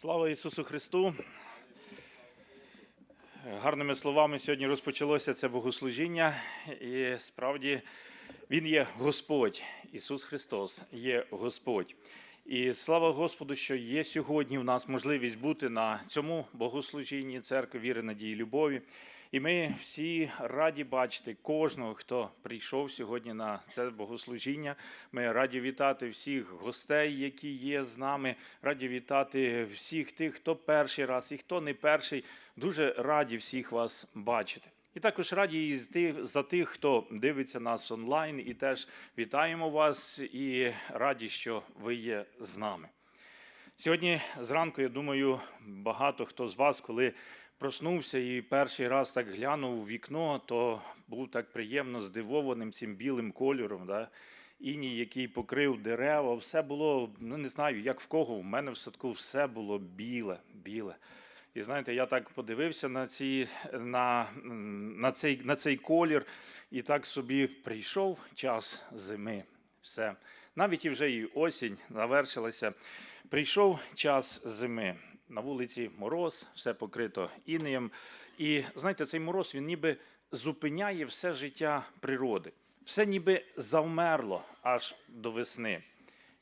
Слава Ісусу Христу! Гарними словами сьогодні розпочалося це богослужіння, і справді Він є Господь, Ісус Христос є Господь. І слава Господу, що є сьогодні в нас можливість бути на цьому богослужінні церкви віри, надії, любові. І ми всі раді бачити кожного, хто прийшов сьогодні на це богослужіння. Ми раді вітати всіх гостей, які є з нами. Раді вітати всіх тих, хто перший раз і хто не перший. Дуже раді всіх вас бачити. І також раді за тих, хто дивиться нас онлайн, і теж вітаємо вас і раді, що ви є з нами. Сьогодні зранку, я думаю, багато хто з вас, коли проснувся і перший раз так глянув у вікно, то був так приємно здивованим цим білим кольором. Да? Іній, який покрив дерева, все було, ну не знаю, як в кого, в мене в садку все було біле, біле. І знаєте, я так подивився на, ці, на, на, цей, на цей колір, і так собі прийшов час зими. Все. Навіть і вже і осінь завершилася. Прийшов час зими. На вулиці мороз, все покрито інеєм. І знаєте, цей мороз він ніби зупиняє все життя природи. Все ніби завмерло аж до весни.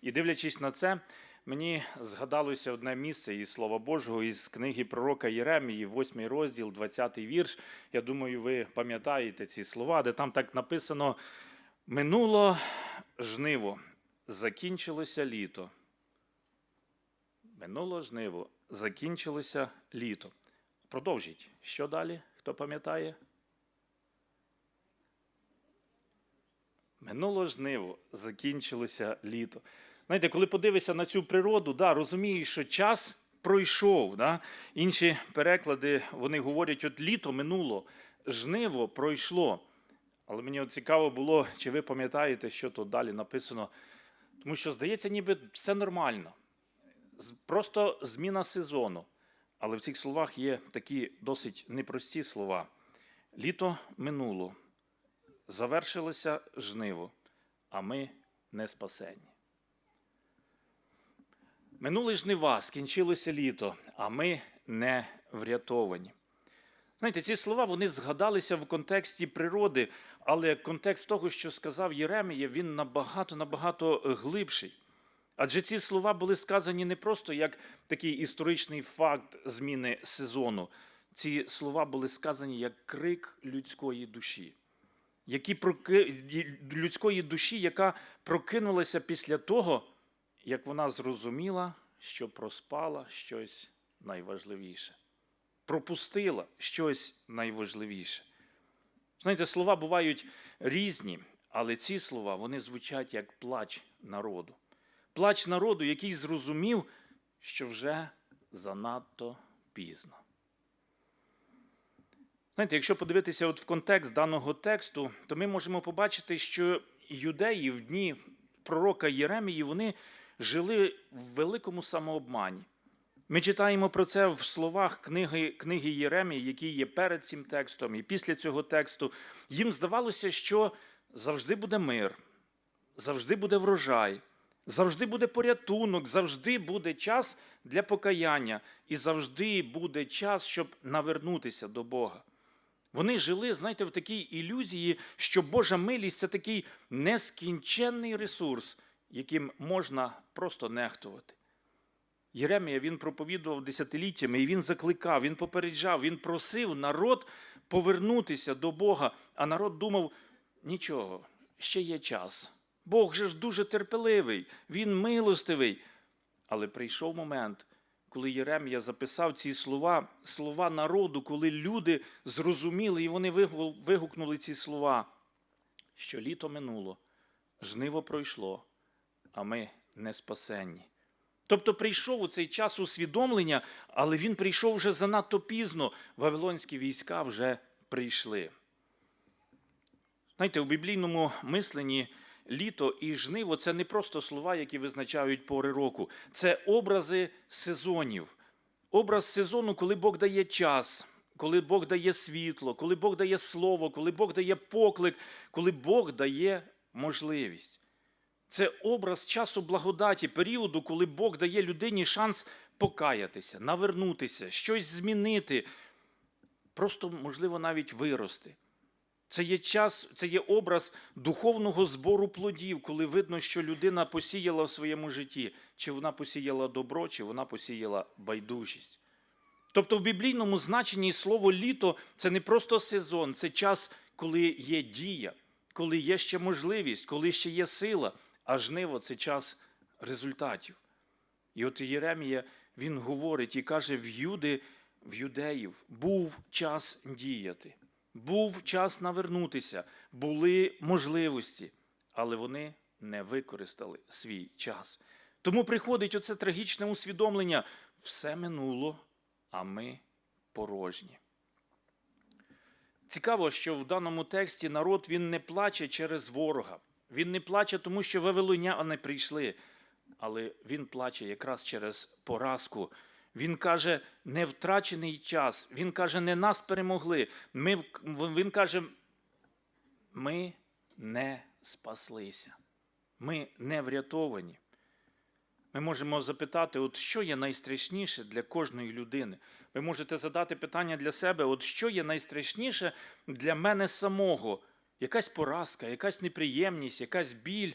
І дивлячись на це, мені згадалося одне місце із Слова Божого із книги пророка Єремії, 8 розділ, 20 вірш. Я думаю, ви пам'ятаєте ці слова, де там так написано: минуло жниво, закінчилося літо. Минуло жниво, закінчилося літо. Продовжіть. Що далі? Хто пам'ятає? Минуло жниво, закінчилося літо. Знаєте, коли подивишся на цю природу, да, розумієш, що час пройшов. Да? Інші переклади вони говорять, от літо минуло, жниво пройшло. Але мені от цікаво було, чи ви пам'ятаєте, що тут далі написано. Тому що, здається, ніби все нормально. Просто зміна сезону. Але в цих словах є такі досить непрості слова. Літо минуло, завершилося жниво, а ми не спасені. Минули жнива, скінчилося літо, а ми не врятовані. Знаєте, ці слова вони згадалися в контексті природи, але контекст того, що сказав Єремія, він набагато набагато глибший. Адже ці слова були сказані не просто як такий історичний факт зміни сезону. Ці слова були сказані як крик людської душі, які проки... людської душі, яка прокинулася після того, як вона зрозуміла, що проспала щось найважливіше, пропустила щось найважливіше. Знаєте, слова бувають різні, але ці слова вони звучать як плач народу. Плач народу, який зрозумів, що вже занадто пізно. Знаєте, якщо подивитися от в контекст даного тексту, то ми можемо побачити, що юдеї в дні пророка Єремії вони жили в великому самообмані. Ми читаємо про це в словах книги, книги Єремії, які є перед цим текстом, і після цього тексту. Їм здавалося, що завжди буде мир, завжди буде врожай, завжди буде порятунок, завжди буде час для покаяння, і завжди буде час, щоб навернутися до Бога. Вони жили, знаєте, в такій ілюзії, що Божа милість це такий нескінченний ресурс, яким можна просто нехтувати. Єремія він проповідував десятиліттями, і він закликав, він попереджав, він просив народ повернутися до Бога, а народ думав: нічого, ще є час. Бог же ж дуже терпеливий, він милостивий. Але прийшов момент, коли Єремія записав ці слова, слова народу, коли люди зрозуміли і вони вигукнули ці слова, що літо минуло, жниво пройшло, а ми не спасенні. Тобто прийшов у цей час усвідомлення, але він прийшов вже занадто пізно. Вавилонські війська вже прийшли. Знаєте, у біблійному мисленні літо і жниво це не просто слова, які визначають пори року, це образи сезонів. Образ сезону, коли Бог дає час, коли Бог дає світло, коли Бог дає слово, коли Бог дає поклик, коли Бог дає можливість. Це образ часу благодаті, періоду, коли Бог дає людині шанс покаятися, навернутися, щось змінити, просто, можливо, навіть вирости. Це є час, це є образ духовного збору плодів, коли видно, що людина посіяла в своєму житті, чи вона посіяла добро, чи вона посіяла байдужість. Тобто в біблійному значенні слово літо це не просто сезон, це час, коли є дія, коли є ще можливість, коли ще є сила, а жниво це час результатів. І от Єремія він говорить і каже: в Юди, в юдеїв був час діяти, був час навернутися, були можливості, але вони не використали свій час. Тому приходить оце трагічне усвідомлення: все минуло, а ми порожні. Цікаво, що в даному тексті народ він не плаче через ворога. Він не плаче, тому що вавилоняни прийшли, але він плаче якраз через поразку. Він каже, не втрачений час. Він каже, не нас перемогли. Ми, він каже, ми не спаслися. Ми не врятовані. Ми можемо запитати, от що є найстрашніше для кожної людини. Ви можете задати питання для себе, от що є найстрашніше для мене самого? Якась поразка, якась неприємність, якась біль.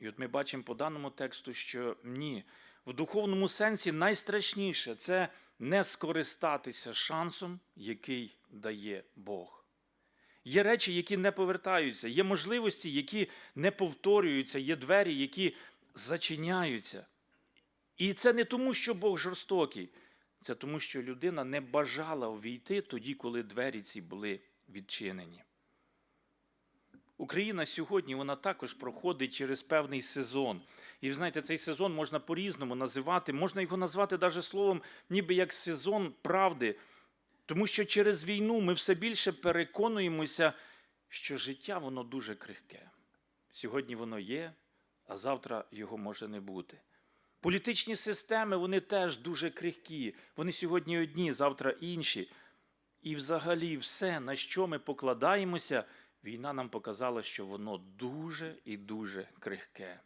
І от ми бачимо по даному тексту, що ні. В духовному сенсі найстрашніше це не скористатися шансом, який дає Бог. Є речі, які не повертаються, є можливості, які не повторюються, є двері, які зачиняються. І це не тому, що Бог жорстокий, це тому, що людина не бажала увійти тоді, коли двері ці були відчинені. Україна сьогодні вона також проходить через певний сезон. І знаєте, цей сезон можна по-різному називати, можна його назвати навіть словом, ніби як сезон правди. Тому що через війну ми все більше переконуємося, що життя воно дуже крихке. Сьогодні воно є, а завтра його може не бути. Політичні системи вони теж дуже крихкі. Вони сьогодні одні, завтра інші. І взагалі все, на що ми покладаємося, війна нам показала, що воно дуже і дуже крихке.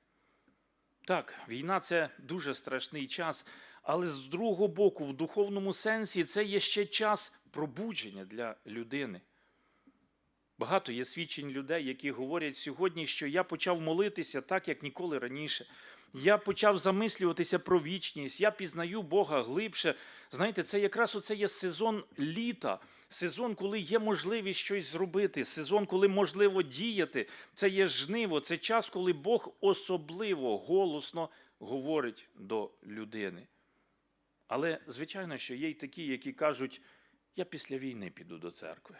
Так, війна це дуже страшний час, але з другого боку, в духовному сенсі, це є ще час пробудження для людини. Багато є свідчень людей, які говорять сьогодні, що я почав молитися так, як ніколи раніше. Я почав замислюватися про вічність, я пізнаю Бога глибше. Знаєте, це якраз оце є сезон літа, сезон, коли є можливість щось зробити, сезон, коли можливо діяти. Це є жниво, це час, коли Бог особливо голосно говорить до людини. Але, звичайно, що є й такі, які кажуть, я після війни піду до церкви.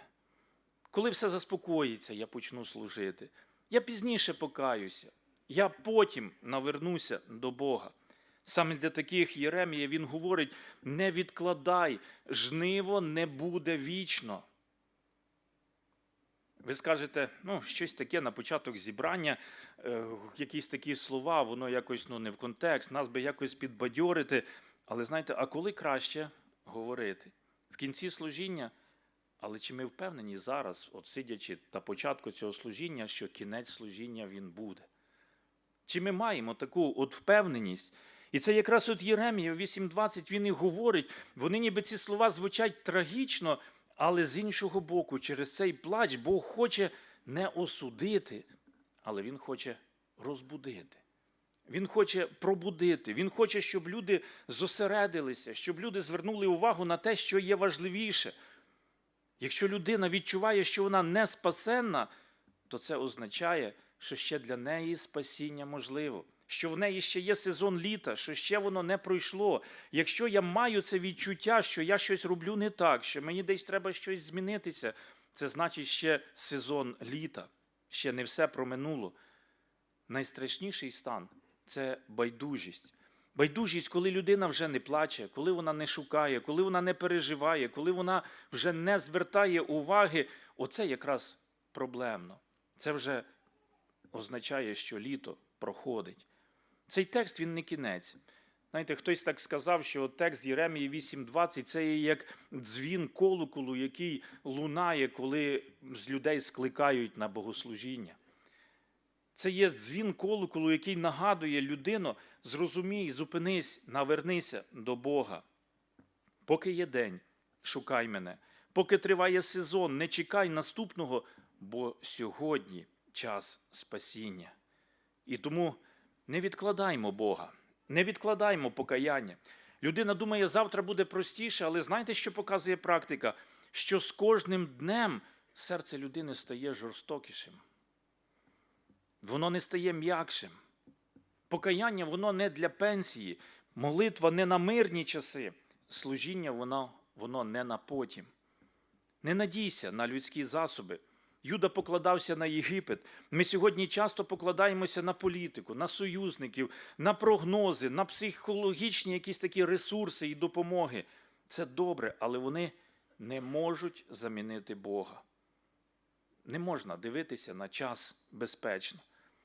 Коли все заспокоїться, я почну служити. Я пізніше покаюся. Я потім навернуся до Бога. Саме для таких Єремія він говорить: не відкладай, жниво не буде вічно. Ви скажете, ну, щось таке на початок зібрання, е, якісь такі слова, воно якось ну, не в контекст, нас би якось підбадьорити. Але знаєте, а коли краще говорити? В кінці служіння? Але чи ми впевнені зараз, от сидячи на початку цього служіння, що кінець служіння він буде? Чи ми маємо таку от впевненість? І це якраз от Єремія 8.20 він і говорить, вони ніби ці слова звучать трагічно, але з іншого боку, через цей плач Бог хоче не осудити, але Він хоче розбудити. Він хоче пробудити, він хоче, щоб люди зосередилися, щоб люди звернули увагу на те, що є важливіше. Якщо людина відчуває, що вона не спасенна, то це означає, що ще для неї спасіння можливо, що в неї ще є сезон літа, що ще воно не пройшло. Якщо я маю це відчуття, що я щось роблю не так, що мені десь треба щось змінитися, це значить ще сезон літа, ще не все проминуло. Найстрашніший стан це байдужість. Байдужість, коли людина вже не плаче, коли вона не шукає, коли вона не переживає, коли вона вже не звертає уваги, оце якраз проблемно. Це вже означає, що літо проходить. Цей текст він не кінець. Знаєте, хтось так сказав, що текст Єремії 8.20 це є як дзвін колоколу, який лунає, коли з людей скликають на богослужіння. Це є дзвін колоколу, який нагадує людину, зрозумій, зупинись, навернися до Бога. Поки є день, шукай мене. Поки триває сезон, не чекай наступного, бо сьогодні час спасіння. І тому не відкладаймо Бога, не відкладаймо покаяння. Людина думає, завтра буде простіше, але знаєте, що показує практика? Що з кожним днем серце людини стає жорстокішим. Воно не стає м'якшим. Покаяння воно не для пенсії, молитва не на мирні часи, служіння воно, воно не на потім. Не надійся на людські засоби. Юда покладався на Єгипет. Ми сьогодні часто покладаємося на політику, на союзників, на прогнози, на психологічні якісь такі ресурси і допомоги. Це добре, але вони не можуть замінити Бога. Не можна дивитися на час безпечно.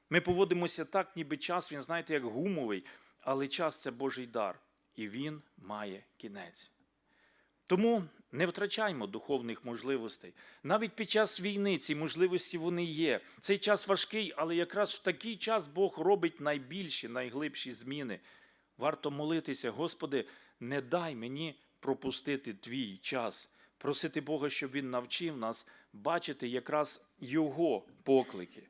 Ми поводимося так, ніби час, він, знаєте, як гумовий, але час це Божий дар, і він має кінець. Тому не втрачаймо духовних можливостей. Навіть під час війни ці можливості вони є. Цей час важкий, але якраз в такий час Бог робить найбільші, найглибші зміни. Варто молитися, Господи, не дай мені пропустити твій час, просити Бога, щоб Він навчив нас бачити якраз Його поклики.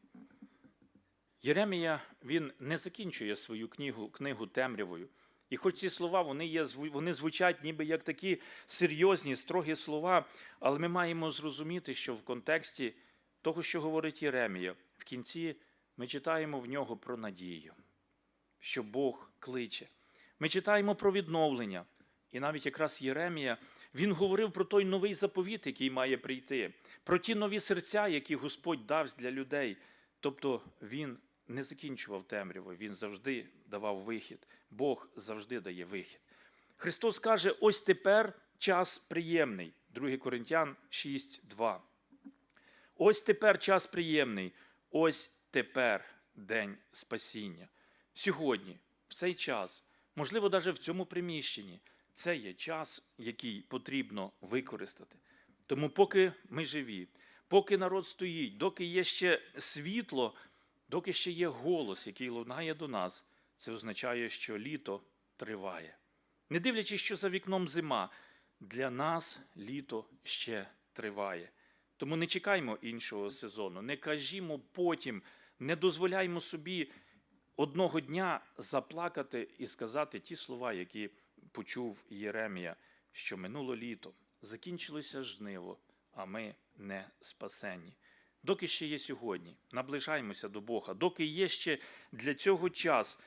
Єремія він не закінчує свою книгу, книгу темрявою. І хоч ці слова вони є, вони звучать ніби як такі серйозні, строгі слова, але ми маємо зрозуміти, що в контексті того, що говорить Єремія, в кінці ми читаємо в нього про надію, що Бог кличе. Ми читаємо про відновлення. І навіть якраз Єремія він говорив про той новий заповіт, який має прийти, про ті нові серця, які Господь дасть для людей. Тобто він не закінчував темряву, він завжди давав вихід. Бог завжди дає вихід. Христос каже: ось тепер час приємний. 2 Коринтян 6:2. Ось тепер час приємний, ось тепер день спасіння. Сьогодні, в цей час, можливо, навіть в цьому приміщенні, це є час, який потрібно використати. Тому, поки ми живі, поки народ стоїть, доки є ще світло, доки ще є голос, який лунає до нас, це означає, що літо триває. Не дивлячись, що за вікном зима, для нас літо ще триває. Тому не чекаймо іншого сезону, не кажімо потім, не дозволяймо собі одного дня заплакати і сказати ті слова, які почув Єремія, що минуло літо, закінчилося жниво, а ми не спасенні. Доки ще є сьогодні, наближаємося до Бога, доки є ще для цього час,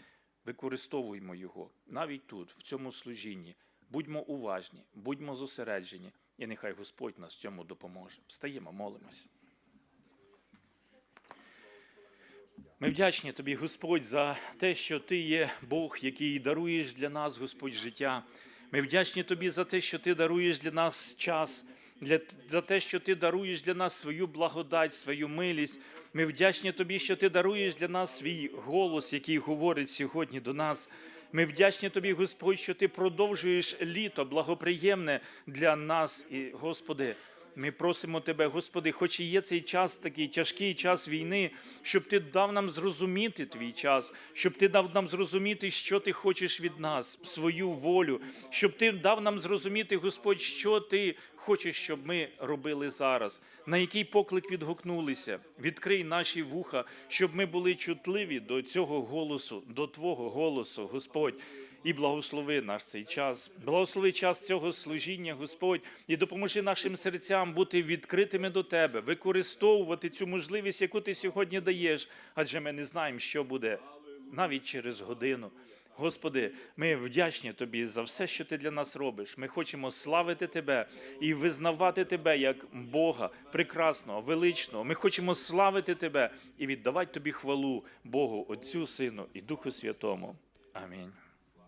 використовуємо його навіть тут, в цьому служінні. Будьмо уважні, будьмо зосереджені, і нехай Господь нас цьому допоможе. Встаємо, молимось. Ми вдячні тобі, Господь, за те, що ти є Бог, який даруєш для нас, Господь, життя. Ми вдячні тобі за те, що ти даруєш для нас час, для, за те, що ти даруєш для нас свою благодать, свою милість. Ми вдячні тобі, що ти даруєш для нас свій голос, який говорить сьогодні до нас. Ми вдячні тобі, Господь, що ти продовжуєш літо благоприємне для нас. І, Господи, ми просимо Тебе, Господи, хоч і є цей час, такий тяжкий час війни, щоб Ти дав нам зрозуміти твій час, щоб Ти дав нам зрозуміти, що Ти хочеш від нас, свою волю, щоб Ти дав нам зрозуміти, Господь, що Ти хочеш, щоб ми робили зараз, на який поклик відгукнулися. Відкрий наші вуха, щоб ми були чутливі до цього голосу, до Твого голосу, Господь. І благослови наш цей час, благослови час цього служіння, Господь, і допоможи нашим серцям бути відкритими до Тебе, використовувати цю можливість, яку ти сьогодні даєш, адже ми не знаємо, що буде навіть через годину. Господи, ми вдячні Тобі за все, що ти для нас робиш. Ми хочемо славити Тебе і визнавати Тебе як Бога прекрасного, величного. Ми хочемо славити Тебе і віддавати Тобі хвалу Богу, Отцю, Сину і Духу Святому. Амінь.